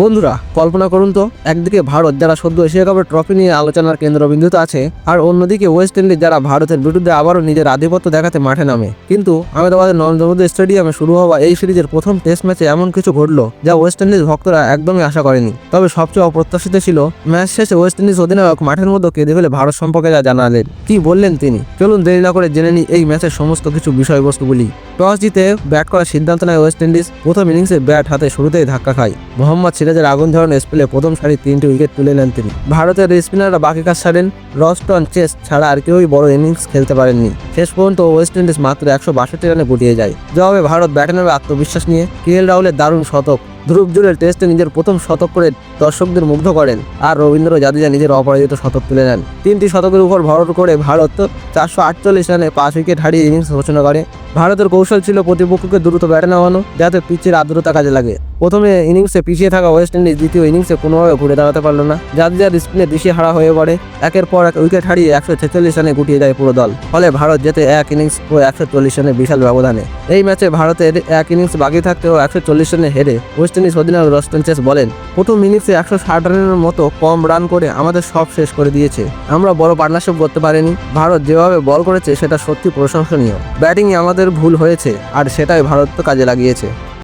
বন্ধুরা, কল্পনা করুন তো, একদিকে ভারত যারা সদ্য এশিয়া কাপের ট্রফি নিয়ে আলোচনার কেন্দ্রবিন্দুতে আছে, আর অন্যদিকে ওয়েস্ট ইন্ডিজ যারা ভারতের বিরুদ্ধে আবারও নিজের আধিপত্য দেখাতে মাঠে নামে। কিন্তু আহমেদাবাদের নরেন্দ্র মোদী স্টেডিয়ামে শুরু হওয়া এই সিরিজের প্রথম টেস্ট ম্যাচে এমন কিছু ঘটলো, যা ওয়েস্ট ইন্ডিজ ভক্তরা একদমই আশা করেনি। তবে সবচেয়ে অপ্রত্যাশিত ছিল ম্যাচ শেষে ওয়েস্ট ইন্ডিজ অধিনায়ক মাঠের মধ্যে কেঁদে ফেলে ভারত সম্পর্কে যা জানালেন। কি বললেন তিনি? চলুন দেরি না করে জেনে নিই এই ম্যাচের সমস্ত কিছু বিষয়বস্তুগুলি টস জিতে ব্যাট করার সিদ্ধান্ত নেয় ওয়েস্ট ইন্ডিজ প্রথম ইনিংসে ব্যাট হাতে শুরুতেই ধাক্কা খায়। মোহাম্মদ সিরাজের আগুন ঝরানো স্পেলে প্রথম সারি তিনটি উইকেট তুলে নেন তিনি। ভারতের স্পিনাররা বাকি কাজ সারেন রস্টন চেস ছাড়া আর কেউই বড় ইনিংস খেলতে পারেননি। শেষ পর্যন্ত ওয়েস্ট ইন্ডিজ মাত্র একশো বাষট্টি রানে গুটিয়ে যায়। জবাবে ভারত ব্যাটে নামে আত্মবিশ্বাস নিয়ে। কে এল রাহুলের দারুণ শতক। ধ্রুব জুড়ের টেস্টে নিজের প্রথম শতক করে দর্শকদের মুগ্ধ করেন। আর রবীন্দ্র জাদেজা নিজের অপরাজিত শতক তুলে নেন। তিনটি শতকের উপর ভর করে ভারত চারশো আটচল্লিশ রানে পাঁচ উইকেট হারিয়ে ইনিংস ঘোষণা করে। ভারতের কৌশল ছিল প্রতিপক্ষকে দ্রুত ব্যাটে নামানো, যাতে পিচের আর্দ্রতা কাজে লাগে। প্রথমে ইনিংসে পিছিয়ে থাকা ওয়েস্ট ইন্ডিজ দ্বিতীয় ইনিংসে কোনোভাবে ঘুরে দাঁড়াতে পারল না। জাদেজার স্পিনে দিশে হারা হয়ে পড়ে, একের পর এক উইকেট হারিয়ে একশো ছেচল্লিশ রানে গুটিয়ে যায় পুরো দল। ফলে ভারত যেতে এক ইনিংস ও একশো চল্লিশ রানের বিশাল ব্যবধানে। এই ম্যাচে ভারতের এক ইনিংস বাকি থাকতেও একশো চল্লিশ রানে হেরে ওয়েস্ট ইন্ডিজ অধিনায়ক রস্টন চেস বলেন, প্রথম ইনিংসে একশো ষাট রানের মতো কম রান করে আমাদের সব শেষ করে দিয়েছে। আমরা বড় পার্টনারশিপ করতে পারিনি। ভারত যেভাবে বল করেছে, সেটা সত্যি প্রশংসনীয়। ব্যাটিংয়ে আমাদের ভুল হয়েছে, আর সেটাই ভারত তো কাজে লাগিয়েছে।